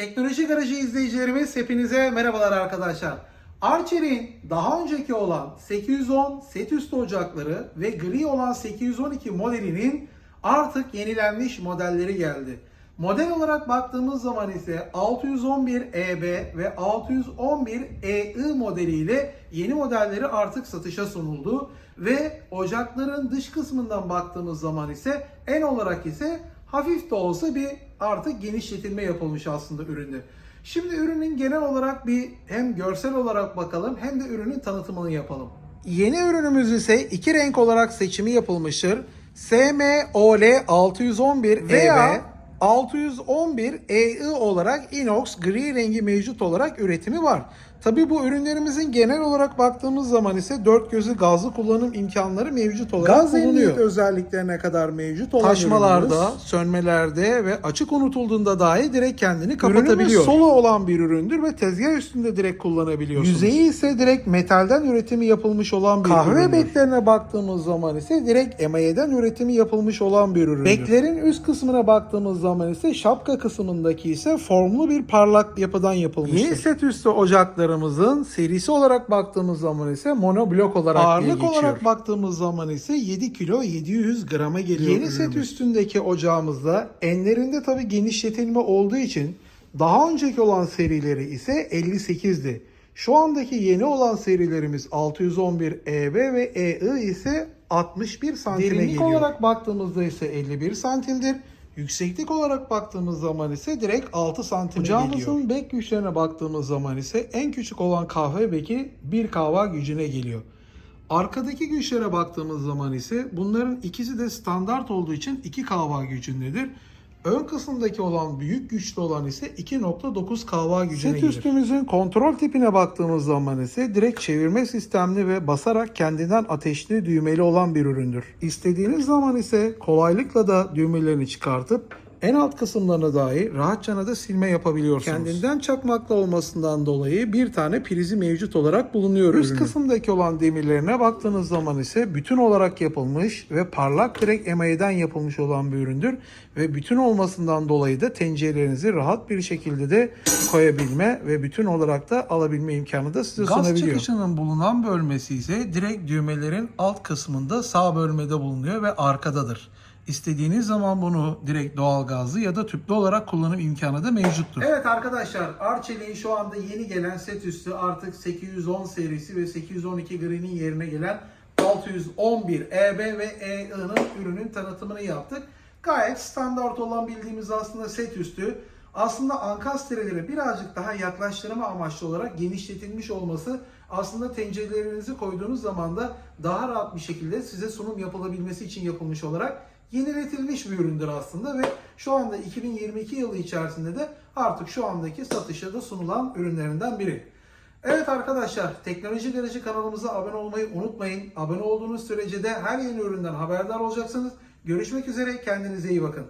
Teknoloji Garajı izleyicilerimiz hepinize merhabalar arkadaşlar. Arçelik'in daha önceki olan 810 set üstü ocakları ve gri olan 812 modelinin artık yenilenmiş modelleri geldi. Model olarak baktığımız zaman ise 611 EB ve 611 EI modeliyle yeni modelleri artık satışa sunuldu ve ocakların dış kısmından baktığımız zaman ise en olarak ise hafif de olsa bir artık genişletilme yapılmış aslında üründe. Şimdi ürünün genel olarak bir hem görsel olarak bakalım hem de ürünün tanıtımını yapalım. Yeni ürünümüz ise iki renk olarak seçimi yapılmıştır. SMOL 611 veya EB 611 EI olarak inox gri rengi mevcut olarak üretimi var. Tabi bu ürünlerimizin genel olarak baktığımız zaman ise dört gözü gazlı kullanım imkanları mevcut olarak Gaz bulunuyor. emniyet özelliklerine kadar mevcut olan Taşmalarda, ürünümüz. sönmelerde ve açık unutulduğunda dahi direkt kendini Ürünümüz kapatabiliyor. solo olan bir üründür ve tezgah üstünde direkt kullanabiliyorsunuz. Yüzeyi ise direkt metalden üretimi yapılmış olan bir Kahve üründür. beklerine baktığımız zaman ise direkt emaye'den üretimi yapılmış olan bir üründür. Beklerin üst kısmına baktığımız zaman ise şapka kısmındaki ise formlu bir parlak yapıdan yapılmıştır. Yeni set üstü ocaklarımızın serisi olarak baktığımız zaman ise monoblok olarak Ağırlık olarak baktığımız zaman ise 7 kilo 700 grama geliyor. Yeni set üstündeki ocağımızda enlerinde tabi genişletilme olduğu için daha önceki olan serileri ise 58'di. Şu andaki yeni olan serilerimiz 611 EB ve EI ise 61 santime Derinlik geliyor. olarak baktığımızda ise 51 santimdir. Yükseklik olarak baktığımız zaman ise direkt 6 santime geliyor. Ocağımızın bek güçlerine baktığımız zaman ise en küçük olan kahve beki 1 kahva gücüne geliyor. Arkadaki güçlere baktığımız zaman ise bunların ikisi de standart olduğu için 2 kahva gücündedir. Ön kısımdaki olan büyük güçlü olan ise 2.9 kahva gücüne Set gelir. üstümüzün kontrol tipine baktığımız zaman ise direkt çevirme sistemli ve basarak kendinden ateşli düğmeli olan bir üründür. İstediğiniz zaman ise kolaylıkla da düğmelerini çıkartıp en alt kısımlarına dahi rahatça da silme yapabiliyorsunuz. Kendinden çakmaklı olmasından dolayı bir tane prizi mevcut olarak bulunuyor Üst kısımdaki olan demirlerine baktığınız zaman ise bütün olarak yapılmış ve parlak direkt emayeden yapılmış olan bir üründür. Ve bütün olmasından dolayı da tencerelerinizi rahat bir şekilde de koyabilme ve bütün olarak da alabilme imkanı da size Gaz sunabiliyor. çıkışının bulunan bölmesi ise direkt düğmelerin alt kısmında sağ bölmede bulunuyor ve arkadadır. İstediğiniz zaman bunu direkt doğal gazlı ya da tüplü olarak kullanım imkanı da mevcuttur. Evet arkadaşlar Arçelik'in şu anda yeni gelen set üstü artık 810 serisi ve 812 Green'in yerine gelen 611 EB ve EI'nin ürünün tanıtımını yaptık. Gayet standart olan bildiğimiz aslında set üstü. Aslında ankastreleri birazcık daha yaklaştırma amaçlı olarak genişletilmiş olması aslında tencerelerinizi koyduğunuz zaman da daha rahat bir şekilde size sunum yapılabilmesi için yapılmış olarak yeniletilmiş bir üründür aslında ve şu anda 2022 yılı içerisinde de artık şu andaki satışa da sunulan ürünlerinden biri. Evet arkadaşlar Teknoloji Garajı kanalımıza abone olmayı unutmayın. Abone olduğunuz sürece de her yeni üründen haberdar olacaksınız. Görüşmek üzere kendinize iyi bakın.